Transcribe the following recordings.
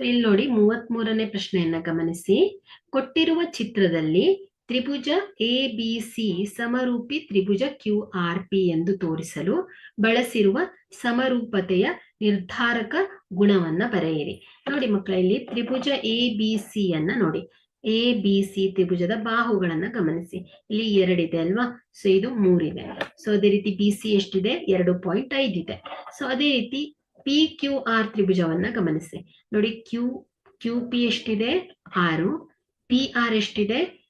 So ಇಲ್ಲಿ ನೋಡಿ ಮೂವತ್ತ್ ಮೂರನೇ ಪ್ರಶ್ನೆಯನ್ನ ಗಮನಿಸಿ. ಕೊಟ್ಟಿರುವ ಚಿತ್ರದಲ್ಲಿ ತ್ರಿಭುಜ ಎ ಬಿ ಸಿ ಸಮರೂಪಿ ತ್ರಿಭುಜ ಕ್ಯೂ ಆರ್ ಪಿ ಎಂದು ತೋರಿಸಲು ಬಳಸಿರುವ ಸಮರೂಪತೆಯ ನಿರ್ಧಾರಕ ಗುಣವನ್ನ ಬರೆಯಿರಿ. ನೋಡಿ ಮಕ್ಕಳ ಇಲ್ಲಿ ತ್ರಿಭುಜ ಎ ಬಿ ಸಿ ಅನ್ನ ನೋಡಿ. ಎ ಬಿ ಸಿ ತ್ರಿಭುಜದ ಬಾಹುಗಳನ್ನ ಗಮನಿಸಿ. ಇಲ್ಲಿ ಎರಡಿದೆ ಅಲ್ವಾ? ಸೊ ಇದು ಮೂರಿದೆ. ಸೊ ಅದೇ ರೀತಿ ಬಿ ಸಿ ಎಷ್ಟಿದೆ? ಎರಡು ಪಾಯಿಂಟ್ ಐದು ಇದೆ ಸೊ ಅದೇ ರೀತಿ ಪಿ ಕ್ಯೂ ಆರ್ ತ್ರಿಭುಜವನ್ನ ಗಮನಿಸಿ. ನೋಡಿ ಕ್ಯೂ ಕ್ಯೂ ಪಿ ಎಷ್ಟಿದೆ? ಆರು. ಪಿ ಆರ್ ಎಷ್ಟಿದೆ?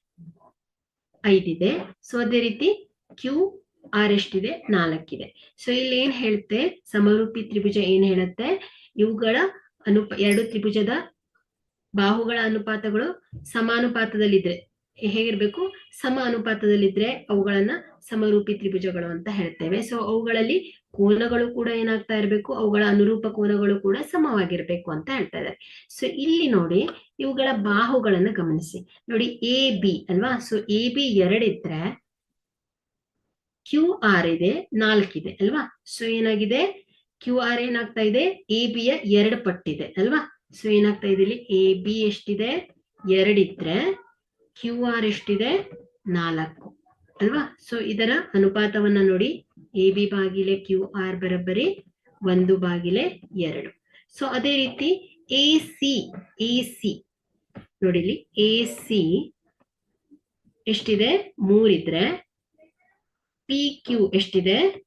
ಐದಿದೆ. ಸೊ ಅದೇ ರೀತಿ ಕ್ಯೂ ಆರ್ ಎಷ್ಟಿದೆ? ನಾಲ್ಕಿದೆ. ಸೊ ಇಲ್ಲಿ ಏನ್ ಹೇಳುತ್ತೆ? ಸಮರೂಪಿ ತ್ರಿಭುಜ ಏನ್ ಹೇಳುತ್ತೆ? ಇವುಗಳ ಅನುಪ, ಎರಡು ತ್ರಿಭುಜದ ಬಾಹುಗಳ ಅನುಪಾತಗಳು ಸಮಾನುಪಾತದಲ್ಲಿದ್ರೆ ಹೇಗಿರ್ಬೇಕು? ಸಮ ಅನುಪಾತದಲ್ಲಿದ್ರೆ ಅವುಗಳನ್ನ ಸಮರೂಪಿ ತ್ರಿಭುಜಗಳು ಅಂತ ಹೇಳ್ತೇವೆ. ಸೊ ಅವುಗಳಲ್ಲಿ ಕೋನಗಳು ಕೂಡ ಏನಾಗ್ತಾ ಇರಬೇಕು? ಅವುಗಳ ಅನುರೂಪ ಕೋನಗಳು ಕೂಡ ಸಮವಾಗಿರ್ಬೇಕು ಅಂತ ಹೇಳ್ತಾ ಇದ್ದಾರೆ. ಸೊ ಇಲ್ಲಿ ನೋಡಿ, ಇವುಗಳ ಬಾಹುಗಳನ್ನ ಗಮನಿಸಿ. ನೋಡಿ ಎ ಬಿ ಅಲ್ವಾ? ಸೊ ಎ ಬಿ ಎರಡಿದ್ರೆ ಕ್ಯೂ ಆರ್ ಇದೆ ನಾಲ್ಕಿದೆ ಅಲ್ವಾ? ಸೊ ಏನಾಗಿದೆ? ಕ್ಯೂ ಆರ್ ಏನಾಗ್ತಾ ಇದೆ? ಎ ಬಿಯ ಎರಡು ಪಟ್ಟಿದೆ, ಅಲ್ವಾ? ಸೊ ಏನಾಗ್ತಾ ಇದೆ ಇಲ್ಲಿ? ಎ ಬಿ ಎಷ್ಟಿದೆ? ಎರಡಿದ್ರೆ ಕ್ಯೂ ಆರ್ ಎಷ್ಟಿದೆ? ನಾಲ್ಕು. ಅಲ್ವಾ? ಸೊ ಇದರ ಅನುಪಾತವನ್ನ ನೋಡಿ. ಎ ಬಿ ಬಾಗಿಲೆ ಕ್ಯೂ ಆರ್ ಬರಬ್ಬರಿ, ಒಂದು ಬಾಗಿಲೆ ಎರಡು. ಸೊ ಅದೇ ರೀತಿ ಎ ಸಿ ಎ ಸಿ ನೋಡಿಲಿ ಎ ಸಿ ಎಷ್ಟಿದೆ? ಮೂರಿದ್ರೆ ಪಿ ಕ್ಯೂ ಎಷ್ಟಿದೆ?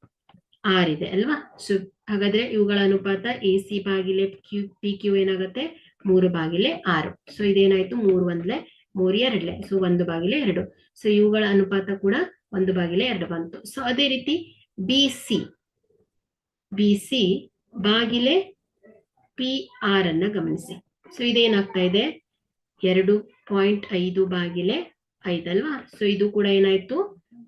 ಆರ್ ಇದೆ ಅಲ್ವಾ? ಸೊ ಹಾಗಾದ್ರೆ ಇವುಗಳ ಅನುಪಾತ ಎ ಸಿ ಬಾಗಿಲೆ ಕ್ಯೂ ಪಿ ಕ್ಯೂ ಏನಾಗುತ್ತೆ? ಮೂರು ಬಾಗಿಲೆ ಆರು. ಸೊ ಇದೇನಾಯ್ತು? ಮೂರು ಒಂದ್ಲೆ ಮೂರು ಎರಡ್ಲೆ ಸೊ ಒಂದು ಬಾಗಿಲೆ ಎರಡು. ಸೊ ಇವುಗಳ ಅನುಪಾತ ಕೂಡ ಒಂದು ಬಾಗಿಲೆ ಎರಡು ಬಂತು. ಸೊ ಅದೇ ರೀತಿ ಬಿ ಸಿ ಬಿ ಸಿ ಬಾಗಿಲೆ ಪಿ ಆರ್ ಅನ್ನ ಗಮನಿಸಿ. ಸೊ ಇದೇನಾಗ್ತಾ ಇದೆ? ಎರಡು ಪಾಯಿಂಟ್ ಐದು ಬಾಗಿಲೆ ಐದಲ್ವಾ ಸೊ ಇದು ಕೂಡ ಏನಾಯ್ತು?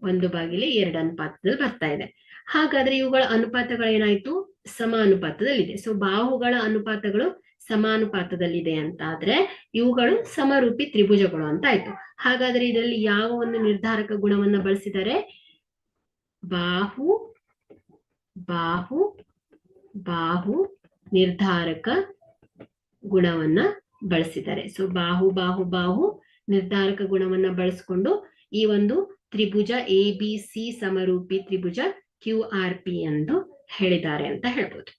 ಒಂದು ಬಾಗಿಲೆ ಎರಡು ಅನುಪಾತದಲ್ಲಿ ಬರ್ತಾ ಇದೆ. ಹಾಗಾದ್ರೆ ಇವುಗಳ ಅನುಪಾತಗಳೇನಾಯ್ತು? ಸಮ ಅನುಪಾತದಲ್ಲಿದೆ ಸೊ ಬಾಹುಗಳ ಅನುಪಾತಗಳು ಸಮಾನುಪಾತದಲ್ಲಿದೆ ಅಂತ ಆದ್ರೆ ಇವುಗಳು ಸಮರೂಪಿ ತ್ರಿಭುಜಗಳು ಅಂತ ಆಯ್ತು. ಹಾಗಾದ್ರೆ ಇದರಲ್ಲಿ ಯಾವ ಒಂದು ನಿರ್ಧಾರಕ ಗುಣವನ್ನ ಬಳಸಿದರೆ ಬಾಹು ಬಾಹು ಬಾಹು ನಿರ್ಧಾರಕ ಗುಣವನ್ನ ಬಳಸಿದ್ದಾರೆ. ಸೊ ಬಾಹು ಬಾಹು ಬಾಹು ನಿರ್ಧಾರಕ ಗುಣವನ್ನ ಬಳಸಿಕೊಂಡು ಈ ಒಂದು ತ್ರಿಭುಜ ಎ ಬಿ ಸಿ ಸಮರೂಪಿ ತ್ರಿಭುಜ ಕ್ಯೂ ಆರ್ ಪಿ ಎಂದು ಹೇಳಿದ್ದಾರೆ ಅಂತ ಹೇಳ್ಬೋದು.